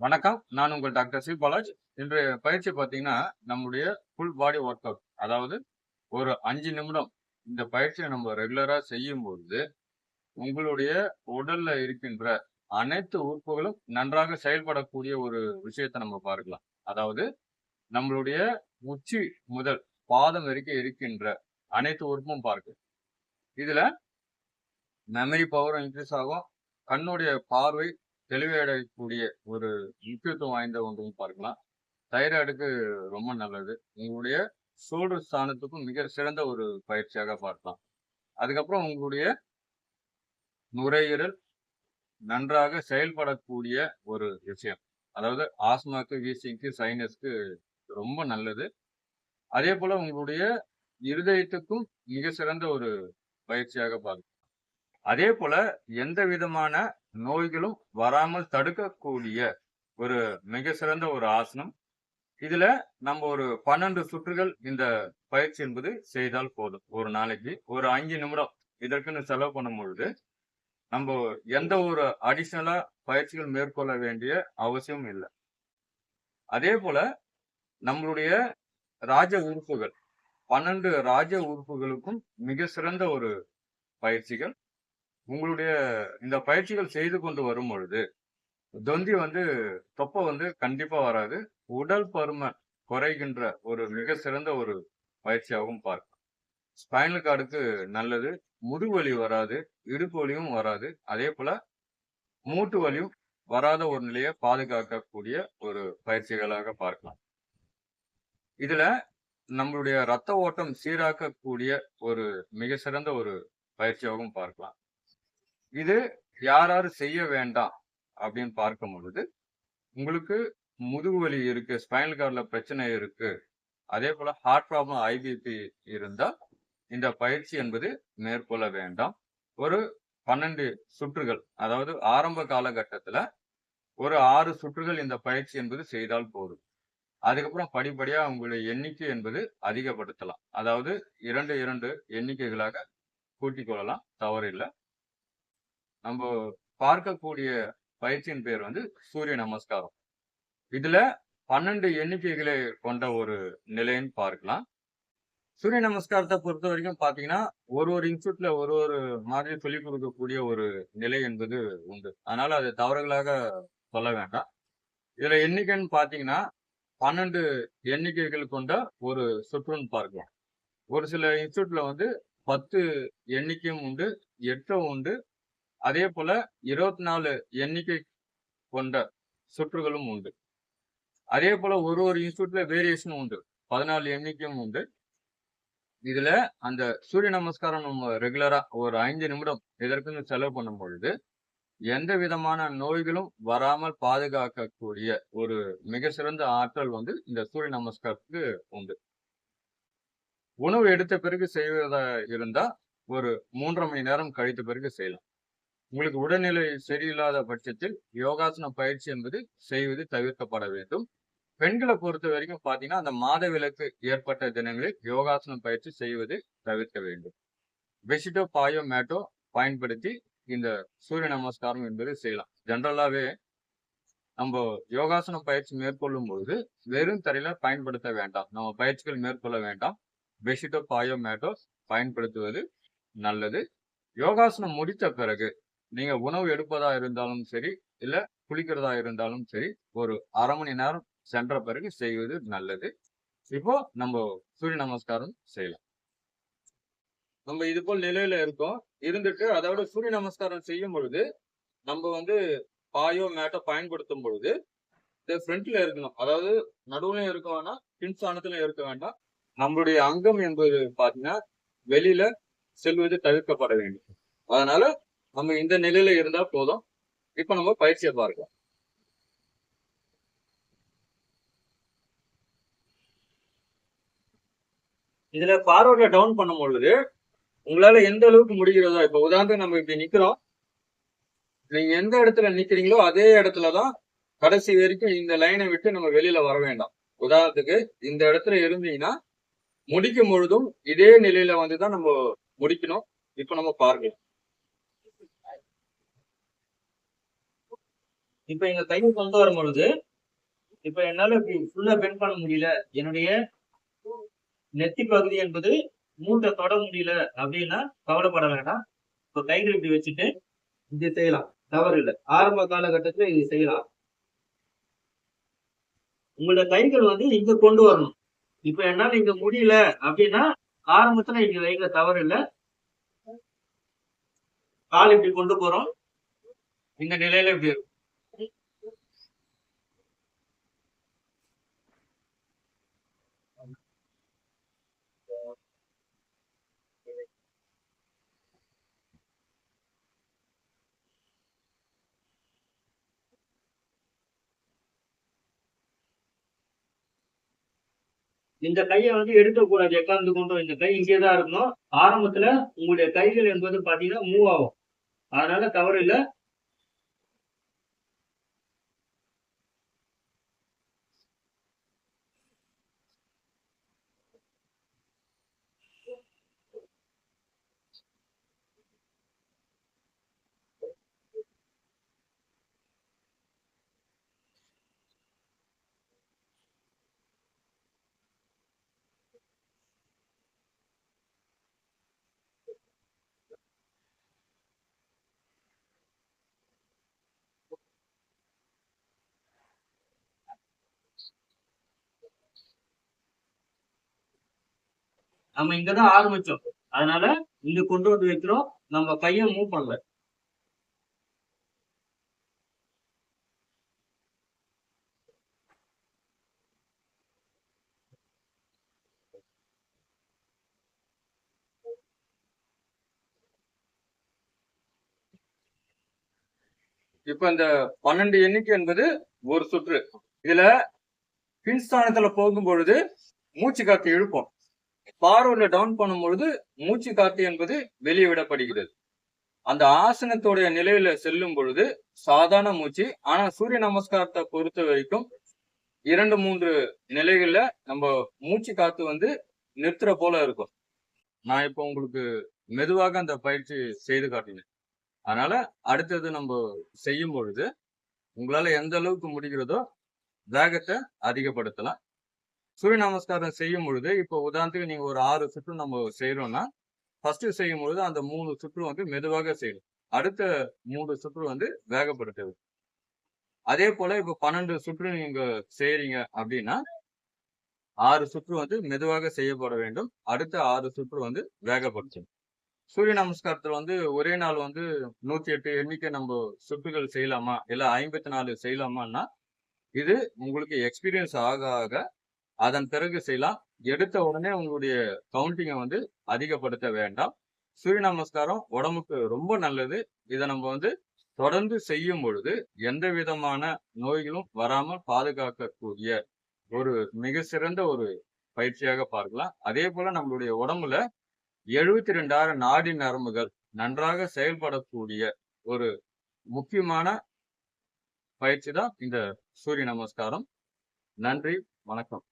வணக்கம். நான் உங்கள் டாக்டர் சி. பாலாஜ். இன்றைய பயிற்சி பார்த்தீங்கன்னா நம்முடைய ஃபுல் பாடி ஒர்க் அவுட் அதாவது ஒரு அஞ்சு நிமிடம் இந்த பயிற்சியை நம்ம ரெகுலராக செய்யும் பொழுது உங்களுடைய உடல்ல இருக்கின்ற அனைத்து உறுப்புகளும் நன்றாக செயல்படக்கூடிய ஒரு விஷயத்தை நம்ம பார்க்கலாம். அதாவது நம்மளுடைய உச்சி முதல் பாதம் வரைக்கும் இருக்கின்ற அனைத்து உறுப்பும் பார்க்கு. இதுல மெமரி பவரும் இன்க்ரீஸ் ஆகும். கண்ணுடைய பார்வை தெளிவடையக்கூடிய ஒரு முக்கியத்துவம் வாய்ந்த ஒன்றும் பார்க்கலாம். தைராய்டுக்கு ரொம்ப நல்லது. உங்களுடைய ஷோல்டர் ஸ்தானத்துக்கும் மிக சிறந்த ஒரு பயிற்சியாக பார்க்கலாம். அதுக்கப்புறம் உங்களுடைய நுரையீரல் நன்றாக செயல்படக்கூடிய ஒரு விஷயம். அதாவது ஆஸ்மாக்கு வீசிங்க்கு சைனஸ்க்கு ரொம்ப நல்லது. அதே போல உங்களுடைய இருதயத்துக்கும் மிக சிறந்த ஒரு பயிற்சியாக பார்க்கலாம். அதே போல எந்த விதமான நோய்களும் வராமல் தடுக்கக்கூடிய ஒரு மிக சிறந்த ஒரு ஆசனம். இதுல நம்ம ஒரு பன்னெண்டு சுற்றுகள் இந்த பயிற்சி என்பது செய்தால் போதும். ஒரு நாளைக்கு ஒரு அஞ்சு நிமிடம் இதற்குன்னு செலவு பண்ணும் பொழுது நம்ம எந்த ஒரு அடிஷனலா பயிற்சிகள் மேற்கொள்ள வேண்டிய அவசியம் இல்லை. அதே போல நம்மளுடைய ராஜ உறுப்புகள் பன்னெண்டு ராஜ உறுப்புகளுக்கும் மிக சிறந்த ஒரு பயிற்சிகள் உங்களுடைய இந்த பயிற்சிகள் செய்து கொண்டு வரும் பொழுது தொந்தி வந்து தொப்பை வந்து கண்டிப்பா வராது. உடல் பருமன் குறைகின்ற ஒரு மிக சிறந்த ஒரு பயிற்சியாகவும் பார்க்கலாம். ஸ்பைனல் கார்டுக்கு நல்லது. முதுவலி வராது. இடுப்பு வலியும் வராது. அதே போல மூட்டு வலியும் வராத ஒரு நிலையை பாதுகாக்கக்கூடிய ஒரு பயிற்சிகளாக பார்க்கலாம். இதுல நம்மளுடைய ரத்த ஓட்டம் சீராக்கக்கூடிய ஒரு மிக சிறந்த ஒரு பயிற்சியாகவும் பார்க்கலாம். இது யார் யார் செய்ய வேண்டாம் அப்படின்னு பார்க்கும் பொழுது உங்களுக்கு முதுகு வலி இருக்கு ஸ்பைனல் கார்டில் பிரச்சனை இருக்கு அதே போல ஹார்ட் ப்ராப்ளம் ஐபிபி இருந்தால் இந்த பயிற்சி என்பது மேற்கொள்ள வேண்டாம். ஒரு பன்னெண்டு சுற்றுகள் அதாவது ஆரம்ப காலகட்டத்தில் ஒரு ஆறு சுற்றுகள் இந்த பயிற்சி என்பது செய்தால் போதும். அதுக்கப்புறம் படிப்படியாக உங்களுடைய எண்ணிக்கை என்பது அதிகப்படுத்தலாம். அதாவது இரண்டு இரண்டு எண்ணிக்கைகளாக கூட்டிக் கொள்ளலாம் தவறில்லை. நம்ம பார்க்கக்கூடிய பயிற்சியின் பேர் வந்து சூரிய நமஸ்காரம். இதுல பன்னெண்டு எண்ணிக்கைகளை கொண்ட ஒரு நிலைன்னு பார்க்கலாம். சூரிய நமஸ்காரத்தை பொறுத்த வரைக்கும் பார்த்தீங்கன்னா ஒரு ஒரு இன்ஸ்டியூட்ல ஒரு ஒரு மாதிரி சொல்லிக் கொடுக்கக்கூடிய ஒரு நிலை என்பது உண்டு. அதனால அது தவறுகளாக சொல்ல வேண்டாம். இதுல எண்ணிக்கைன்னு பார்த்தீங்கன்னா பன்னெண்டு எண்ணிக்கைகள் கொண்ட ஒரு சுற்றுன்னு பார்க்கலாம். ஒரு சில இன்ஸ்டியூட்ல வந்து பத்து எண்ணிக்கையும் உண்டு எட்டும் உண்டு அதே போல இருபத்தி நாலு எண்ணிக்கை கொண்ட சுற்றுகளும் உண்டு. அதே போல ஒரு ஒரு இன்ஸ்டியூட்ல வேரியேஷனும் உண்டு. பதினாலு எண்ணிக்கையும் உண்டு. இதுல அந்த சூரிய நமஸ்காரம் நம்ம ரெகுலரா ஒரு ஐந்து நிமிடம் இதற்குன்னு செலவு பண்ணும் பொழுது எந்த விதமான நோய்களும் வராமல் பாதுகாக்கக்கூடிய ஒரு மிக சிறந்த ஆற்றல் வந்து இந்த சூரிய நமஸ்காரத்துக்கு உண்டு. உணவு எடுத்த பிறகு செய்வதா இருந்தா ஒரு மூன்றரை மணி நேரம் கழித்த பிறகு செய்யலாம். உங்களுக்கு உடல்நிலை சரியில்லாத பட்சத்தில் யோகாசன பயிற்சி என்பது செய்வது தவிர்க்கப்பட வேண்டும். பெண்களை பொறுத்த வரைக்கும் பார்த்தீங்கன்னா அந்த மாத விலக்கு ஏற்பட்ட தினங்களில் யோகாசன பயிற்சி செய்வது தவிர்க்க வேண்டும். பெஷிட்டோ பாயோ மேட்டோ பயன்படுத்தி இந்த சூரிய நமஸ்காரம் என்பது செய்யலாம். ஜென்ரலாகவே நம்ம யோகாசன பயிற்சி மேற்கொள்ளும் பொழுது வெறும் தரையில பயன்படுத்த வேண்டாம். நம்ம பயிற்சிகள் மேற்கொள்ள வேண்டாம். பெஷிட்டோ பாயோ மேட்டோ பயன்படுத்துவது நல்லது. யோகாசனம் முடித்த பிறகு நீங்க உணவு எடுப்பதா இருந்தாலும் சரி இல்ல குளிக்கிறதா இருந்தாலும் சரி ஒரு அரை மணி நேரம் சென்ற பிறகு செய்வது நல்லது. இப்போ நம்ம சூரிய நமஸ்காரம் செய்யலாம். நம்ம இது போல் நிலையில இருக்கோம். இருந்துட்டு அதோட சூரிய நமஸ்காரம் செய்யும் பொழுது நம்ம வந்து பாயோ மேட்டோ பயன்படுத்தும் பொழுது இந்த ஃப்ரண்ட்ல இருக்கணும். அதாவது நடுவுலயும் இருக்க வேண்டாம் பின்சானத்திலும் இருக்க வேண்டாம். நம்மளுடைய அங்கம் என்பது பாத்தீங்கன்னா வெளியில செல்வது தவிர்க்கப்பட வேண்டும். அதனால நம்ம இந்த நிலையில இருந்தா போதும். இப்ப நம்ம பயிற்சியை பார்க்கலாம். இதுல ஃபார்வர்ட்ல டவுன் பண்ணும் பொழுது உங்களால எந்த அளவுக்கு முடிகிறதோ இப்ப உதாரணத்துக்கு நம்ம இப்படி நிக்கிறோம். நீங்க எந்த இடத்துல நிக்கிறீங்களோ அதே இடத்துலதான் கடைசி வரைக்கும் இந்த லைனை விட்டு நம்ம வெளியில வர வேண்டாம். உதாரணத்துக்கு இந்த இடத்துல இருந்தீங்கன்னா முடிக்கும் பொழுதும் இதே நிலையில வந்துதான் நம்ம முடிக்கணும். இப்ப நம்ம பார்க்கலாம். இப்ப எங்க கையை கொண்டு வரும் பொழுது இப்ப என்னால இப்படி ஃபுல்லா பெண்ட் பண்ண முடியல. என்னுடைய நெத்தி பகுதி என்பது மூட்டை தொட முடியல அப்படின்னா கவலைப்பட வேண்டாம். இப்ப கைகள் இப்படி வச்சுட்டு இது செய்யலாம். தவறு இல்லை. ஆரம்ப காலகட்டத்துல இது செய்யலாம். உங்களோட கைகள் வந்து இங்க கொண்டு வரணும். இப்ப என்னால இங்க முடியல அப்படின்னா ஆரம்பத்துல இங்க வைக்கிற தவறு இல்லை. கால் இப்படி கொண்டு போறோம். இந்த நிலையில இப்படி இருக்கும். இந்த கையை வந்து எடுக்கக்கூடாது எக்காந்து கொண்டோம் இந்த கை இங்கே தான் இருக்கணும். ஆரம்பத்துல உங்களுடைய கைகள் என்பது பாத்தீங்கன்னா மூவ் ஆகும். அதனால தவறு இல்லை. நம்ம இங்கதான் ஆரம்பிச்சோம். அதனால இங்க கொண்டு வந்து வைக்கிறோம். நம்ம கையை மூவ் பண்ணல. இப்ப இந்த பன்னெண்டு எண்ணிக்கை என்பது ஒரு சுற்று. இதுல பின்ஸ்தானத்துல போகும் பொழுது மூச்சு காத்து இழுப்போம். பார்வர்ல டவுன் பண்ணும் பொழுது மூச்சு காற்று என்பது வெளியே விடப்படுகிறது. அந்த ஆசனத்துடைய நிலையில செல்லும் பொழுது சாதாரண மூச்சு ஆனா சூரிய நமஸ்காரத்தை பொறுத்த வரைக்கும் இரண்டு மூன்று நிலைகள்ல நம்ம மூச்சு காத்து வந்து நிறுத்துற போல இருக்கும். நான் இப்போ உங்களுக்கு மெதுவாக அந்த பயிற்சி செய்து காட்டினேன் அதனால அடுத்தது நம்ம செய்யும் பொழுது உங்களால எந்த அளவுக்கு முடிகிறதோ வேகத்தை அதிகப்படுத்தலாம். சூரிய நமஸ்காரம் செய்யும் பொழுது இப்போ உதாரணத்துக்கு நீங்க ஒரு ஆறு சுற்று நம்ம செய்யறோம்னா ஃபர்ஸ்ட் செய்யும் பொழுது அந்த மூணு சுற்று வந்து மெதுவாக செய்யணும். அடுத்த மூணு சுற்று வந்து வேகப்படுத்துது அதே போல இப்போ பன்னெண்டு சுற்று நீங்க செய்யறீங்க அப்படின்னா ஆறு சுற்று வந்து மெதுவாக செய்யப்பட வேண்டும். அடுத்த ஆறு சுற்று வந்து வேகப்படுத்தணும் சூரிய நமஸ்காரத்தில் வந்து ஒரே நாள் வந்து நூத்தி எட்டு எண்ணிக்கை நம்ம சுற்றுகள் செய்யலாமா? இல்லை ஐம்பத்தி நாலு செய்யலாமான்னா இது உங்களுக்கு எக்ஸ்பீரியன்ஸ் ஆக ஆக அதன் பிறகு செய்யலாம் எடுத்த உடனே உங்களுடைய கவுண்டிங்கை வந்து அதிகப்படுத்த வேண்டாம். சூரிய நமஸ்காரம் உடம்புக்கு ரொம்ப நல்லது. இதை நம்ம வந்து தொடர்ந்து செய்யும் பொழுது எந்த விதமான நோய்களும் வராமல் பாதுகாக்கக்கூடிய ஒரு மிக சிறந்த ஒரு பயிற்சியாக பார்க்கலாம். அதே போல நம்மளுடைய உடம்புல எழுபத்தி ரெண்டாயிரம் நாடி நரம்புகள் நன்றாக செயல்படக்கூடிய ஒரு முக்கியமான பயிற்சி தான் இந்த சூரிய நமஸ்காரம். நன்றி வணக்கம்.